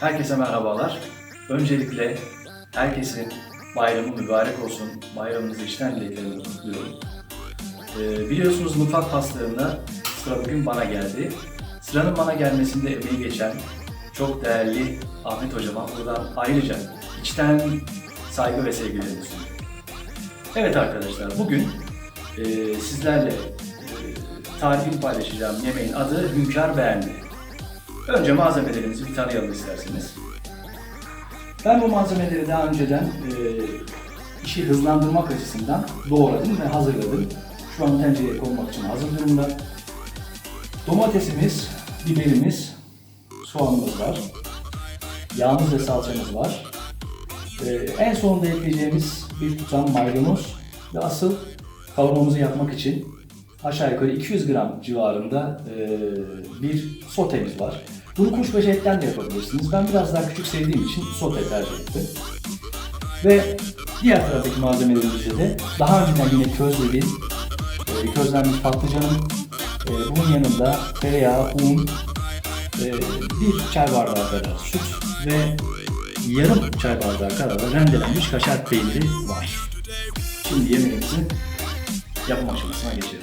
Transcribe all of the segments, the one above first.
Herkese merhabalar. Öncelikle herkesin bayramı mübarek olsun. Bayramınızı içten dileklerimle kutluyorum. Ee, biliyorsunuz mutfak paslarında sıra bugün bana geldi. Sıranın bana gelmesinde emeği geçen çok değerli Ahmet Hocama buradan ayrıca içten saygı ve sevgilerimi sunuyorum. Evet arkadaşlar bugün e, sizlerle e, tarifini paylaşacağım yemeğin adı Hünkar Beğendi. Önce malzemelerimizi bir tanıyalım isterseniz. Ben bu malzemeleri daha önceden e, işi hızlandırmak açısından doğradım ve hazırladım. Şu an tencereye konmak için hazır durumda. Domatesimiz, biberimiz, soğanımız var. Yağımız ve salçamız var. E, en sonunda ekleyeceğimiz bir tutam maydanoz ve asıl kavurmamızı yapmak için aşağı yukarı 200 gram civarında e, bir sotemiz var. Bunu kuşbaşı etten de yapabilirsiniz. Ben biraz daha küçük sevdiğim için sote tercih ettim. Ve diğer taraftaki malzemelerimizde de daha önceden yine közlediğim e, közlenmiş patlıcanım, e, bunun yanında tereyağı, un, bir çay bardağı kadar süt ve yarım çay bardağı kadar da rendelenmiş kaşar peyniri var. Şimdi yemeğimizin yapım aşamasına geçelim.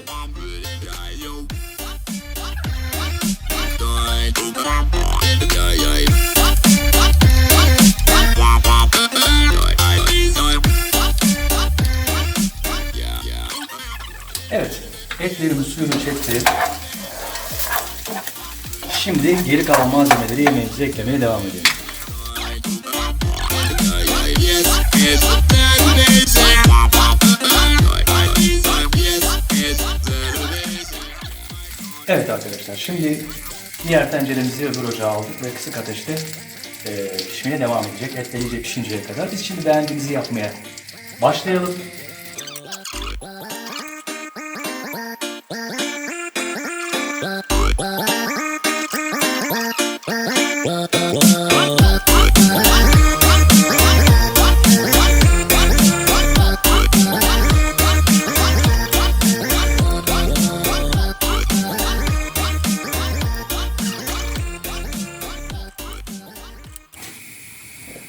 Evet, etlerimiz suyunu çekti. Şimdi geri kalan malzemeleri yemeğimize eklemeye devam edelim. Evet arkadaşlar, şimdi diğer tenceremizi öbür ocağa aldık ve kısık ateşte e, pişmeye devam edecek. Etler iyice pişinceye kadar. Biz şimdi beğendiğimizi yapmaya başlayalım.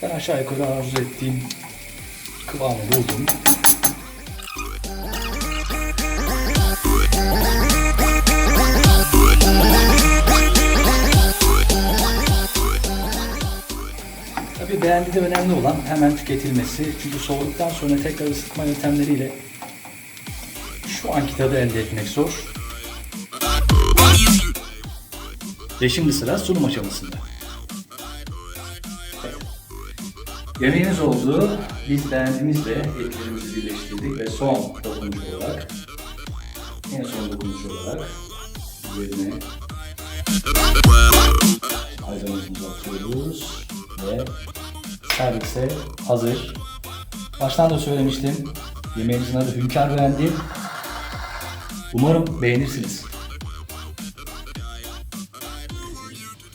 Ben aşağı yukarı arzu ettiğim kıvamı buldum. Tabii beğendi de önemli olan hemen tüketilmesi. Çünkü soğuduktan sonra tekrar ısıtma yöntemleriyle şu anki tadı elde etmek zor. Ve şimdi sıra sunum aşamasında. Yemeğimiz oldu. Biz beğendiğimizle etlerimizi birleştirdik ve son dokunuş olarak en son dokunuş olarak üzerine ayranımızı atıyoruz ve servise hazır. Baştan da söylemiştim. Yemeğimizin adı Hünkar Beğendi. Umarım beğenirsiniz.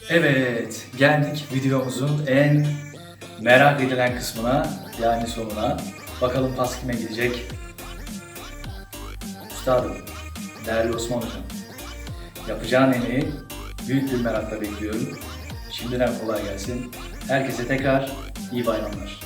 Evet, geldik videomuzun en merak edilen kısmına yani sonuna. Bakalım pas kime gidecek? Üstadım, değerli Osman Hocam. Yapacağın emeği büyük bir merakla bekliyorum. Şimdiden kolay gelsin. Herkese tekrar iyi bayramlar.